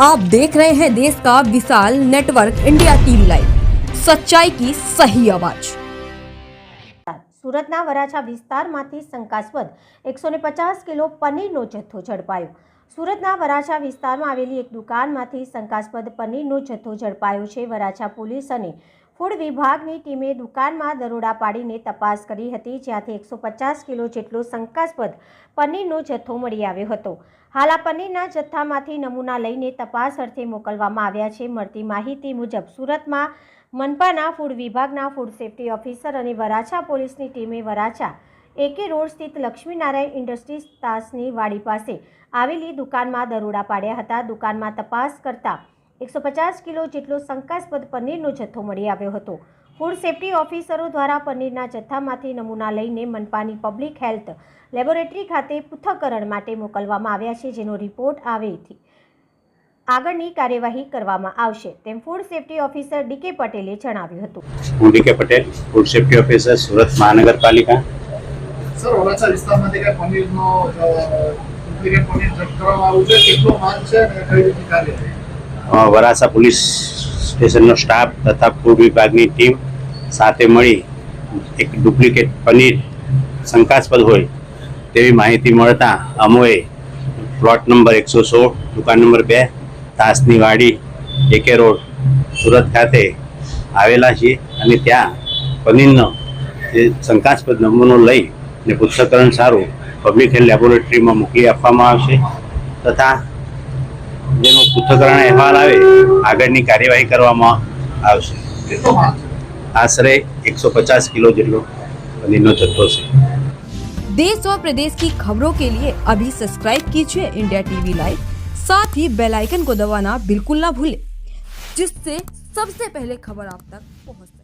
आप देख रहे हैं देश का विशाल नेटवर्क इंडिया टीवी लाइव सच्चाई की सही आवाज સુરતના વરાછા વિસ્તારમાંથી શંકાસ્પદ એકસો ને પચાસ કિલો પનીરનો જથ્થો ઝડપાયો સુરતના વરાછા વિસ્તારમાં આવેલી એક દુકાનમાંથી શંકાસ્પદ પનીરનો જથ્થો ઝડપાયો છે વરાછા પોલીસ અને ફૂડ વિભાગની ટીમે દુકાનમાં દરોડા પાડીને તપાસ કરી હતી, જ્યાંથી એકસો પચાસ કિલો જેટલો શંકાસ્પદ પનીરનો જથ્થો મળી આવ્યો હતો. હાલ આ પનીરના જથ્થામાંથી નમૂના લઈને તપાસ અર્થે મોકલવામાં આવ્યા છે. મળતી માહિતી મુજબ, સુરતમાં મનપાના ફૂડ વિભાગના ફૂડ સેફ્ટી ઓફિસર અને વરાછા પોલીસની ટીમે વરાછા એકે રોડ સ્થિત લક્ષ્મીનારાયણ ઇન્ડસ્ટ્રીઝ તાસની વાડી પાસે આવેલી દુકાનમાં દરોડા પાડ્યા હતા. દુકાનમાં તપાસ કરતા એકસો પચાસ કિલો જેટલો શંકાસ્પદ પનીરનો જથ્થો મળી આવ્યો હતો. ફૂડ સેફ્ટી ઓફિસરો દ્વારા પનીરના જથ્થામાંથી નમૂના લઈને મનપાની પબ્લિક હેલ્થ લેબોરેટરી ખાતે પૃથ્થકરણ માટે મોકલવામાં આવ્યા છે જેનો રિપોર્ટ આવેથી આગળની કાર્યવાહી કરવામાં આવશે તેમ ફૂડ સેફટી ઓફિસર ડીકે પટેલે જણાવ્યું હતું. હું DK Patel food safety officer Surat મહાનગરપાલિકા. સર વરાછા વિસ્તારમાંથી કઈ પનીરનો ડુપ્લિકેટ પનીર જપ્ત કરવામાં આવ્યું છે? કેટલો માલ છે અને કઈ રીતે કાર્ય વરાછા પોલીસ સ્ટેશનનો સ્ટાફ તથા ફૂડ વિભાગની ટીમ સાથે મળી એક ડુપ્લિકેટ પનીર શંકાસ્પદ હોય તેવી માહિતી મળતા અમોએ પ્લોટ નંબર એકસો સોળ, દુકાન નંબર બે, તાસની વાડી, એકે રોડ, સુરત ખાતે આવેલા છીએ અને ત્યાં પનીરનો જે શંકાસ્પદ નમૂનો લઈ ને પૃથ્થકરણ સારું પબ્લિક હેલ્થ લેબોરેટરીમાં મોકલી આપવામાં આવશે તથા જેનો પૃથ્થકરણ અહેવાલ આવે આગળની કાર્યવાહી કરવામાં આવશે કેટલો માલ છે આશરે એકસો પચાસ કિલો જેટલો પનીરનો જથ્થો છે देश और प्रदेश की खबरों के लिए अभी सब्सक्राइब कीजिए इंडिया टीवी लाइव साथ ही बेल आइकन को दबाना बिल्कुल ना भूलें जिससे सबसे पहले खबर आप तक पहुंच सके